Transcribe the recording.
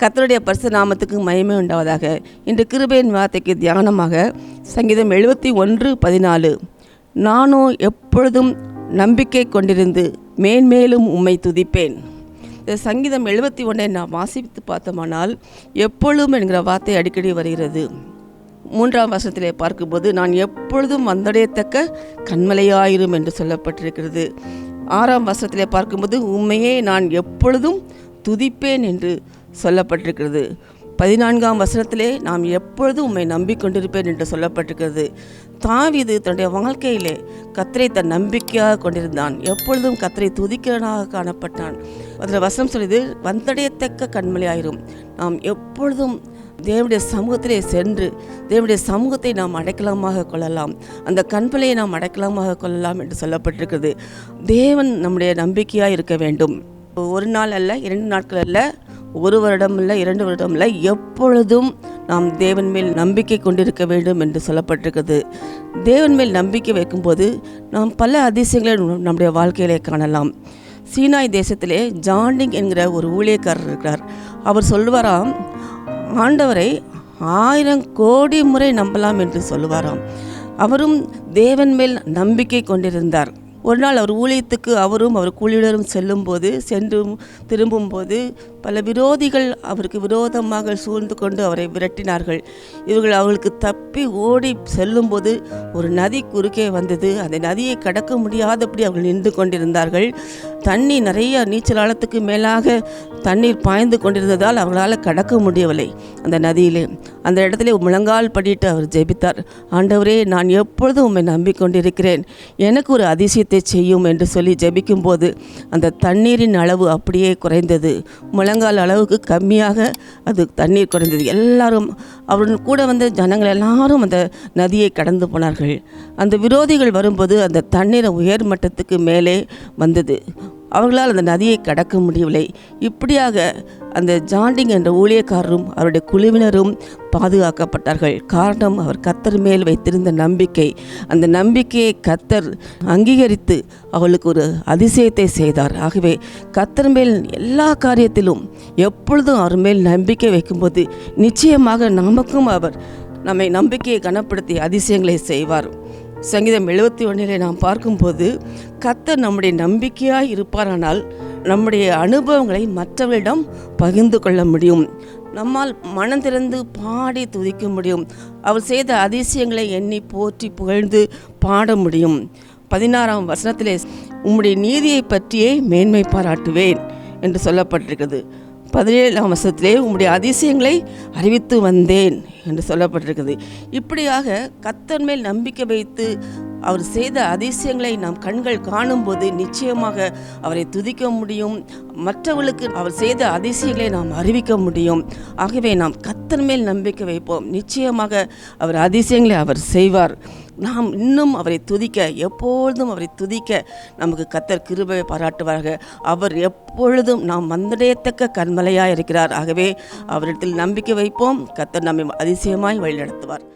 கத்தருடைய பரிசு நாமத்துக்கு மயமே உண்டாவதாக. இன்று கிருபையின் வார்த்தைக்கு தியானமாக சங்கீதம் எழுபத்தி ஒன்று பதினாலு. நானோ எப்பொழுதும் நம்பிக்கை கொண்டிருந்து மேன்மேலும் உம்மை துதிப்பேன். இந்த சங்கீதம் எழுபத்தி ஒன்றை நான் வாசித்து பார்த்தோமானால் எப்பொழுதும் என்கிற வார்த்தை அடிக்கடி வருகிறது. மூன்றாம் வருஷத்திலே பார்க்கும்போது நான் எப்பொழுதும் வந்தடையத்தக்க கண்மலையாயிரும் என்று சொல்லப்பட்டிருக்கிறது. ஆறாம் வருஷத்திலே பார்க்கும்போது உண்மையே நான் எப்பொழுதும் துதிப்பேன் என்று சொல்லப்பட்டிருக்கிறது. பதினான்காம் வசனத்திலே நாம் எப்பொழுதும் உம்மை நம்பிக்கொண்டிருப்பேன் என்று சொல்லப்பட்டிருக்கிறது. தாவிது தன்னுடைய வாழ்க்கையிலே கத்தரை தன் நம்பிக்கையாக கொண்டிருந்தான். எப்பொழுதும் கத்தரை துதிக்கிறனாக காணப்பட்டான். அதில் வசனம் சொல்லியது வந்தடையத்தக்க கண்மலையாயிரும் நாம் எப்பொழுதும் தேவனுடைய சமூகத்திலே சென்று தேவனுடைய சமூகத்தை நாம் அடைக்கலமாக கொள்ளலாம். அந்த கண்பலையை நாம் அடைக்கலமாக கொள்ளலாம் என்று சொல்லப்பட்டிருக்கிறது. தேவன் நம்முடைய நம்பிக்கையாக இருக்க வேண்டும். ஒரு நாள் அல்ல இரண்டு நாட்கள் அல்ல ஒரு வருடம் இல்லை இரண்டு வருடம் இல்லை எப்பொழுதும் நாம் தேவன் மேல் நம்பிக்கை கொண்டிருக்க வேண்டும் என்று சொல்லப்பட்டிருக்கிறது தேவன் மேல் நம்பிக்கை வைக்கும்போது நாம் பல அதிசயங்களை நம்முடைய வாழ்க்கையிலே காணலாம். சீனாய் தேசத்திலே ஜாண்டிங் என்கிற ஒரு ஊழியக்காரர் இருக்கிறார். அவர் சொல்வாராம் ஆண்டவரை ஆயிரம் கோடி முறை நம்பலாம் என்று சொல்லுவாராம். அவரும் தேவன் மேல் நம்பிக்கை கொண்டிருந்தார். ஒரு நாள் அவர் ஊழியத்துக்கு அவரும் அவர் கூலியுடரும் செல்லும்போது சென்று திரும்பும்போது பல விரோதிகள் அவருக்கு விரோதமாக சூழ்ந்து கொண்டு அவரை விரட்டினார்கள். இவர்கள் அவர்களுக்கு தப்பி ஓடி செல்லும்போது ஒரு நதி குறுக்கே வந்தது. அந்த நதியை கடக்க முடியாதபடி அவர்கள் நின்று கொண்டிருந்தார்கள். தண்ணி நிறைய நீச்சல் ஆழத்துக்கு மேலாக தண்ணீர் பாய்ந்து கொண்டிருந்ததால் அவர்களால் கடக்க முடியவில்லை. அந்த நதியிலே அந்த இடத்துல முழங்கால் படிட்டு அவர் ஜெபித்தார். ஆண்டவரே நான் எப்பொழுதும் உம்மை நம்பிக்கொண்டிருக்கிறேன். எனக்கு ஒரு அதிசயத்தை செய்யும் என்று சொல்லி ஜெபிக்கும்போது அந்த தண்ணீரின் அளவு அப்படியே குறைந்தது. முழங்கால் அளவுக்கு கம்மியாக அது தண்ணீர் குறைந்தது. எல்லாரும் அவருடன் கூட வந்த ஜனங்கள் எல்லாரும் அந்த நதியை கடந்து போனார்கள். அந்த விரோதிகள் வரும்போது அந்த தண்ணீர் உயர் மட்டத்துக்கு மேலே வந்தது. அவர்களால் அந்த நதியை கடக்க முடியவில்லை. இப்படியாக அந்த ஜாண்டிங் என்ற ஊழியக்காரரும் அவருடைய குழுவினரும் பாதுகாக்கப்பட்டார்கள். காரணம் அவர் கத்தர் மேல் வைத்திருந்த நம்பிக்கை. அந்த நம்பிக்கையை கத்தர் அங்கீகரித்து அவளுக்கு ஒரு அதிசயத்தை செய்தார். ஆகவே கத்தர் மேல் எல்லா காரியத்திலும் எப்பொழுதும் அவர் மேல் நம்பிக்கை வைக்கும்போது நிச்சயமாக நமக்கும் அவர் நம்மை நம்பிக்கையை கனப்படுத்தி அதிசயங்களை செய்வார். சங்கீதம் எழுபத்தி ஒன்றிலே நாம் பார்க்கும்போது கத்தர் நம்முடைய நம்பிக்கையாக இருப்பாரானால் நம்முடைய அனுபவங்களை மற்றவர்களிடம் பகிர்ந்து கொள்ள முடியும். நம்மால் மனம் திறந்து பாடி துதிக்க முடியும். அவர் செய்த அதிசயங்களை எண்ணி போற்றி புகழ்ந்து பாட முடியும். பதினாறாம் வசனத்திலே உம்முடைய நீதியை பற்றியே மேன்மை பாராட்டுவேன் என்று சொல்லப்பட்டிருக்கிறது. பதினேழாம் வருஷத்திலே உம்முடைய அதிசயங்களை அறிவித்து வந்தேன் என்று சொல்லப்பட்டிருக்குது. இப்படியாக கத்தன் மேல் நம்பிக்கை வைத்து அவர் செய்த அதிசயங்களை நம் கண்கள் காணும்போது நிச்சயமாக அவரை துதிக்க முடியும். மற்றவர்களுக்கு அவர் செய்த அதிசயங்களை நாம் அறிவிக்க முடியும். ஆகவே நாம் கத்தன் மேல் நம்பிக்கை வைப்போம். நிச்சயமாக அவர் அதிசயங்களை அவர் செய்வார். நாம் இன்னும் அவரை துதிக்க எப்பொழுதும் அவரை துதிக்க நமக்கு கத்தர் கிருபை பாராட்டுவார்கள் அவர் எப்பொழுதும் நாம் வந்தடையத்தக்க கண்மலையாக இருக்கிறார். ஆகவே அவரிடத்தில் நம்பிக்கை வைப்போம். கத்தர் நம்மை அதிசயமாய் வழிநடத்துவார்.